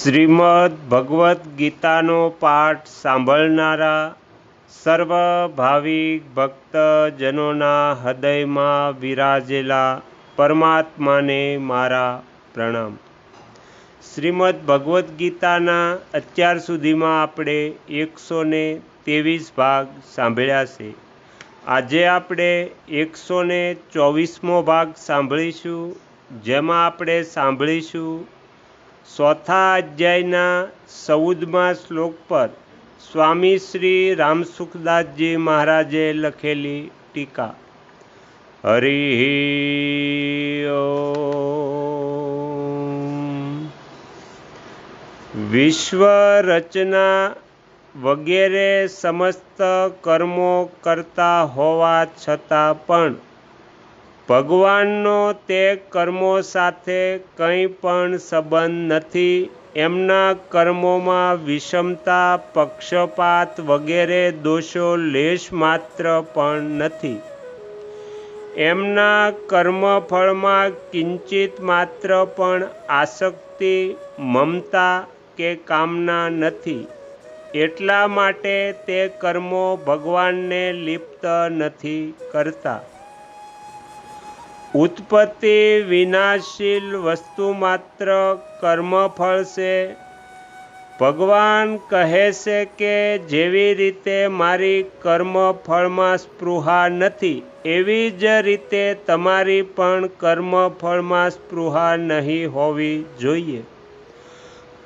શ્રીમદ્ ભગવદ્ ગીતાનો પાઠ સાંભળનારા સર્વ ભાવિક ભક્તજનોના હૃદયમાં વિરાજેલા પરમાત્માને મારા પ્રણામ. શ્રીમદ્ ભગવદ્ ગીતાના અત્યાર સુધીમાં આપણે એકસો ને ત્રેવીસ ભાગ સાંભળ્યા છે. આજે આપણે એકસો ને ચોવીસમો ભાગ સાંભળીશું, જેમાં આપણે સાંભળીશું ચોથા અધ્યાયના ચૌદમા શ્લોક પર સ્વામી શ્રી રામસુખદાસજી મહારાજે લખેલી ટીકા. હરિ વિશ્વ રચના વગેરે સમસ્ત કર્મો કરતા હોવા છતાં પણ ભગવાનનો તે કર્મો સાથે કંઈ પણ સંબંધ નથી. એમના કર્મોમાં વિષમતા, પક્ષપાત વગેરે દોષો લેશ માત્ર પણ નથી. એમના કર્મફળમાં કિંચિત માત્ર પણ આસક્તિ, મમતા કે કામના નથી. એટલા માટે તે કર્મો ભગવાનને લિપ્ત નથી કરતા. ઉત્પત્તિ વિનાશીલ વસ્તુ માત્ર કર્મફળ છે. ભગવાન કહે છે કે જેવી રીતે મારી કર્મફળમાં સ્પૃહા નથી, એવી જ રીતે તમારી પણ કર્મફળમાં સ્પૃહા નહીં હોવી જોઈએ.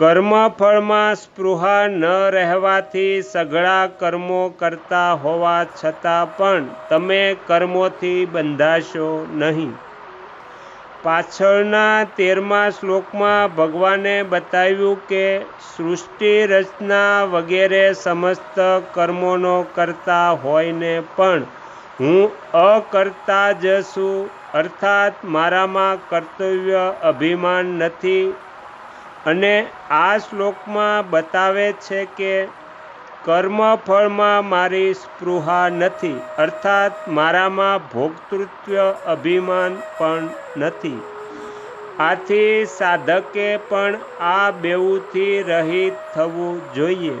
કર્મફળમાં સ્પૃહા ન રહેવાથી સઘળા કર્મો કરતા હોવા છતાં પણ તમે કર્મોથી બંધાશો નહીં. પાછળના તેરમા શ્લોકમાં ભગવાને બતાવ્યું કે સૃષ્ટિ રચના વગેરે સમસ્ત કર્મોનો કરતા હોયને પણ હું અકર્તા જ છું. અર્થાત મારામાં કર્તવ્ય અભિમાન નથી. અને આ શ્લોકમાં બતાવે છે કે કર્મફળમાં મારી સ્પૃહા નથી, અર્થાત મારામાં ભોક્તૃત્વ અભિમાન પણ નથી. આથી સાધકે પણ આ બેઉથી રહિત થવું જોઈએ.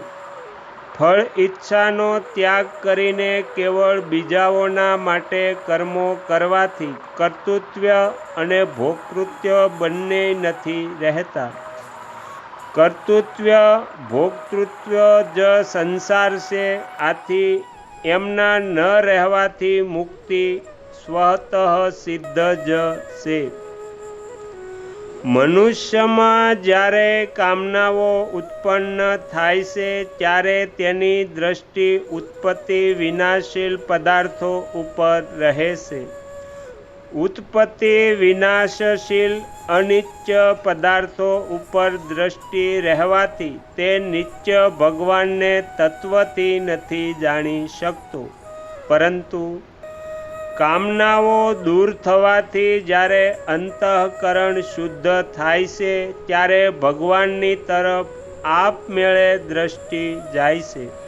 ફળ ઈચ્છાનો ત્યાગ કરીને કેવળ બીજાઓના માટે કર્મો કરવાથી કર્તૃત્વ અને ભોગકૃત્ય બંને નથી રહેતા. કર્તૃત્વ, ભોક્તૃત્વ જ સંસાર છે. આથી એમના ન રહેવાથી મુક્તિ સ્વતઃ સિદ્ધ જ છે. મનુષ્યમાં જ્યારે કામનાઓ ઉત્પન્ન થાય છે, ત્યારે તેની દ્રષ્ટિ ઉત્પત્તિ વિનાશીલ પદાર્થો ઉપર રહે છે. ઉત્પત્તિ વિનાશશીલ અનિચ્ય પદાર્થો ઉપર દ્રષ્ટિ રહેવાથી તે નિત્ય ભગવાનને તત્વથી નથી જાણી શકતો. પરંતુ કામનાઓ દૂર થવાથી જ્યારે અંતઃકરણ શુદ્ધ થાય છે, ત્યારે ભગવાનની તરફ આપમેળે દ્રષ્ટિ જાય છે.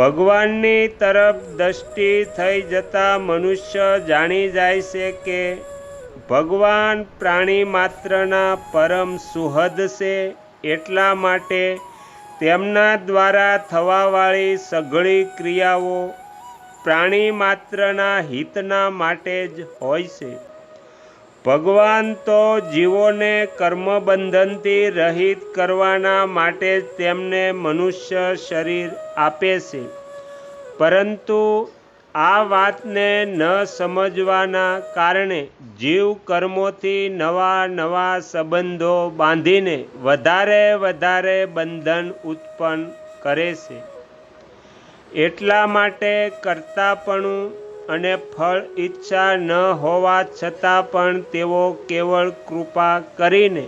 ભગવાનની તરફ દ્રષ્ટિ થઈ જતા મનુષ્ય જાણી જાય છે કે ભગવાન પ્રાણી માત્રના પરમ સુહદ છે એટલા માટે તેમના દ્વારા થવાવાળી સઘળી ક્રિયાઓ પ્રાણી માત્રના હિતના માટે જ હોય છે. ભગવાન તો જીવોને કર્મબંધનથી રહિત કરવાના માટે તેમને મનુષ્ય શરીર આપે છે. પરંતુ આ વાતને ન સમજવાના કારણે જીવ કર્મોથી નવા નવા સંબંધો બાંધીને વધારે વધારે બંધન ઉત્પન્ન કરે છે. એટલા માટે કરતાપણું અને ફળ ઈચ્છા ન હોવા છતાં પણ તેઓ કેવળ કૃપા કરીને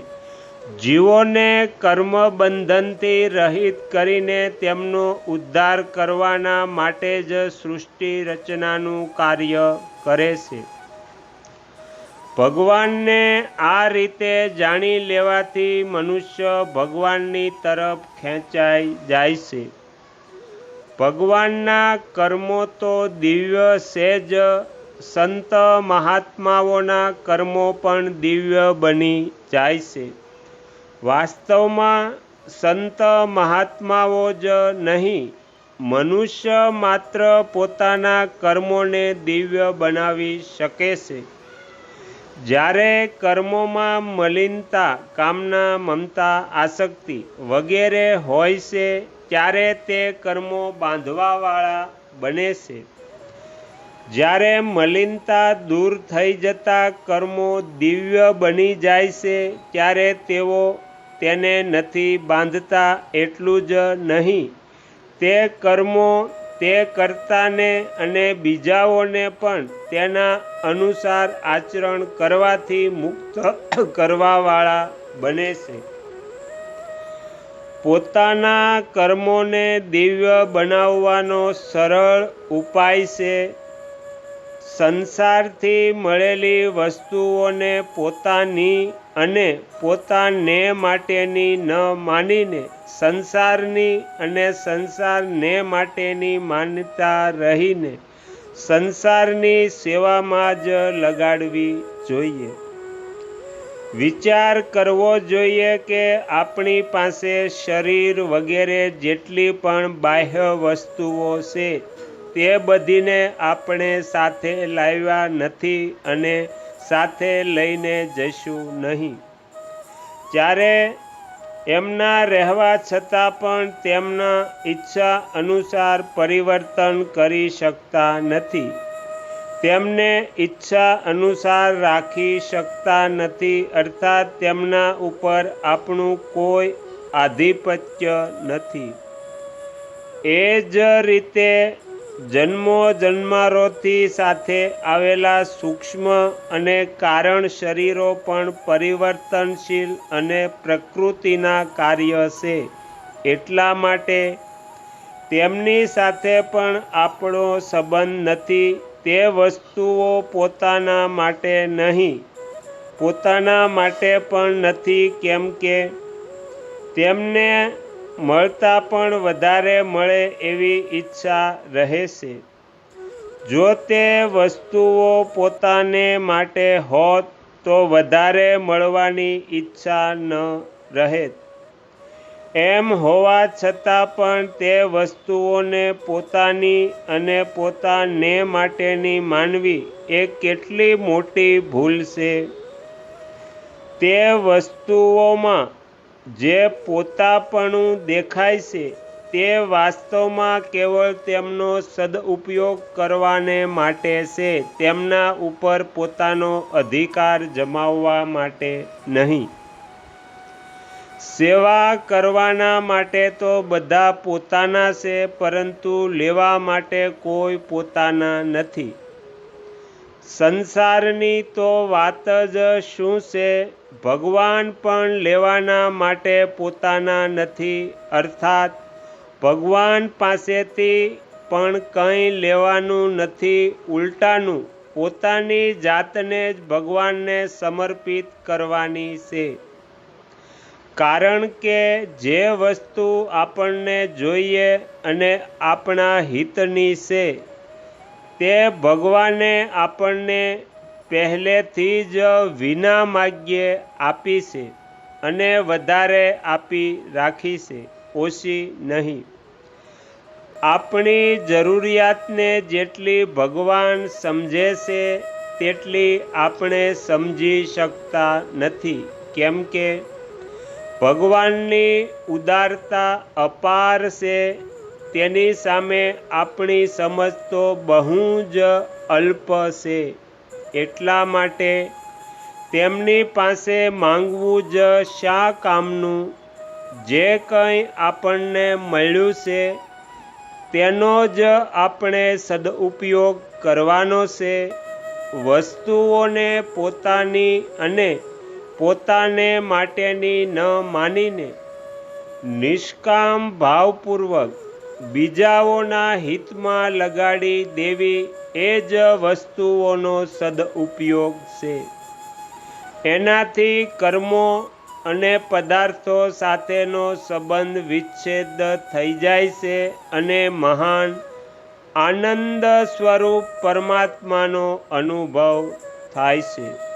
જીવોને કર્મબંધનથી રહિત કરીને તેમનો ઉદ્ધાર કરવાના માટે જ સૃષ્ટિ રચનાનું કાર્ય કરે છે. ભગવાનને આ રીતે જાણી લેવાથી મનુષ્ય ભગવાનની તરફ ખેંચાઈ જાય છે. ભગવાનના કર્મો તો દિવ્ય છે જ સંત મહાત્માઓના કર્મો પણ દિવ્ય બની જાય છે. વાસ્તવમાં સંત મહાત્માઓ જ નહીં, મનુષ્ય માત્ર પોતાના કર્મોને દિવ્ય બનાવી શકે છે. જ્યારે કર્મોમાં મલિનતા, કામના મમતા, આસક્તિ વગેરે હોય છે ત્યારે તે કર્મો બાંધવાવાળા બને છે. જ્યારે મલિનતા દૂર થઈ જતા કર્મો દિવ્ય બની જાય છે, ત્યારે તેઓ તેને નથી બાંધતા એટલું જ નહીં. તે કર્મો તે કર્તાને અને બીજાઓને પણ તેના અનુસાર આચરણ કરવાથી મુક્ત કરવાવાળા બને છે. પોતાના કર્મોને દિવ્ય બનાવવાનો સરળ ઉપાય છે. સંસારથી મળેલી વસ્તુઓને પોતાની અને પોતાને માટેની ન માનીને સંસારની અને સંસારને માટેની માનતા રહીને સંસારની સેવામાં જ લગાડવી જોઈએ. વિચાર કરવો જોઈએ કે આપણી પાસે શરીર વગેરે જેટલી પણ બાહ્ય વસ્તુઓ છે, તે બધીને આપણે સાથે લાવ્યા નથી અને સાથે લઈને જઈશું નહીં. જ્યારે એમના રહેવા છતાં પણ તેમના ઈચ્છા અનુસાર પરિવર્તન કરી શકતા નથી. તેમને ઈચ્છા અનુસાર રાખી શકતા નથી, અર્થાત તેમના ઉપર આપણું કોઈ આધિપત્ય નથી. એ જ રીતે જન્મો જન્મારોથી સાથે આવેલા સૂક્ષ્મ અને કારણ શરીરો પણ પરિવર્તનશીલ અને પ્રકૃતિના કાર્ય છે. એટલા માટે તેમની સાથે પણ આપણો સંબંધ નથી તે વસ્તુઓ પોતાના માટે નહીં, પોતાના માટે પણ નથી કેમ કે તેમને મળતા પણ વધારે મળે એવી ઈચ્છા રહે છે. જો તે વસ્તુઓ પોતાને માટે હોત તો વધારે મળવાની ઈચ્છા ન રહે. એમ હોવા છતાં પણ તે વસ્તુઓને પોતાની અને પોતાને માટેની માનવી એ કેટલી મોટી ભૂલ છે. તે વસ્તુઓમાં જે પોતાપણું દેખાય છે, તે વાસ્તવમાં કેવળ તેમનો સદઉપયોગ કરવાને માટે છે, તેમના ઉપર પોતાનો અધિકાર જમાવવા માટે નહીં. સેવા કરવાના માટે તો બધા પોતાના છે, પરંતુ લેવા માટે કોઈ પોતાના નથી. સંસારની તો વાત જ શું છે? ભગવાન પણ લેવાના માટે પોતાના નથી, અર્થાત ભગવાન પાસેથી પણ કંઈ લેવાનું નથી, ઉલટાનું પોતાની જાતને જ ભગવાનને સમર્પિત કરવાની છે. કારણ કે જે વસ્તુ આપણને જોઈએ અને આપણા હિતની છે, તે ભગવાને આપણને પહેલેથી જ વિના માગ્યે આપી છે અને વધારે આપી રાખી છે, ઓછી નહીં. આપણી જરૂરિયાતને જેટલી ભગવાન સમજે છે, તેટલી આપણે સમજી શકતા નથી. કેમ કે ભગવાનની ઉદારતા અપાર છે, તેની સામે આપણી સમજ તો બહુ જ અલ્પ છે. એટલા માટે તેમની પાસે માંગવું જ શા કામનું? જે કંઈ આપણને મળ્યું છે, તેનો જ આપણે સદુપયોગ કરવાનો છે. વસ્તુઓને પોતાની અને પોતાને માટેની ન માનીને નિષ્કામ ભાવપૂર્વક બીજાઓના હિતમાં લગાડી દેવી એ જ વસ્તુઓનો સદઉપયોગ છે. એનાથી કર્મો અને પદાર્થો સાથેનો સંબંધ વિચ્છેદ થઈ જાય છે અને મહાન આનંદ સ્વરૂપ પરમાત્માનો અનુભવ થાય છે.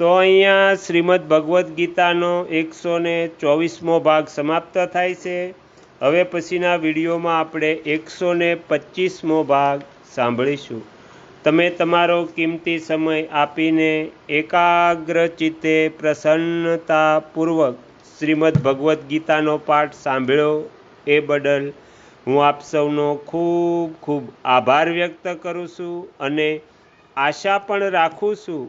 તો અહીંયા શ્રીમદ ભગવદ્ ગીતાનો એકસો ને ચોવીસમો ભાગ સમાપ્ત થાય છે. હવે પછીના વિડીયોમાં આપણે એકસો ને પચીસમો ભાગ સાંભળીશું. તમે તમારો કિંમતી સમય આપીને એકાગ્ર ચિત્તે પ્રસન્નતાપૂર્વક શ્રીમદ ભગવદ્ ગીતાનો પાઠ સાંભળ્યો એ બદલ હું આપ સૌનો ખૂબ ખૂબ આભાર વ્યક્ત કરું છું અને આશા પણ રાખું છું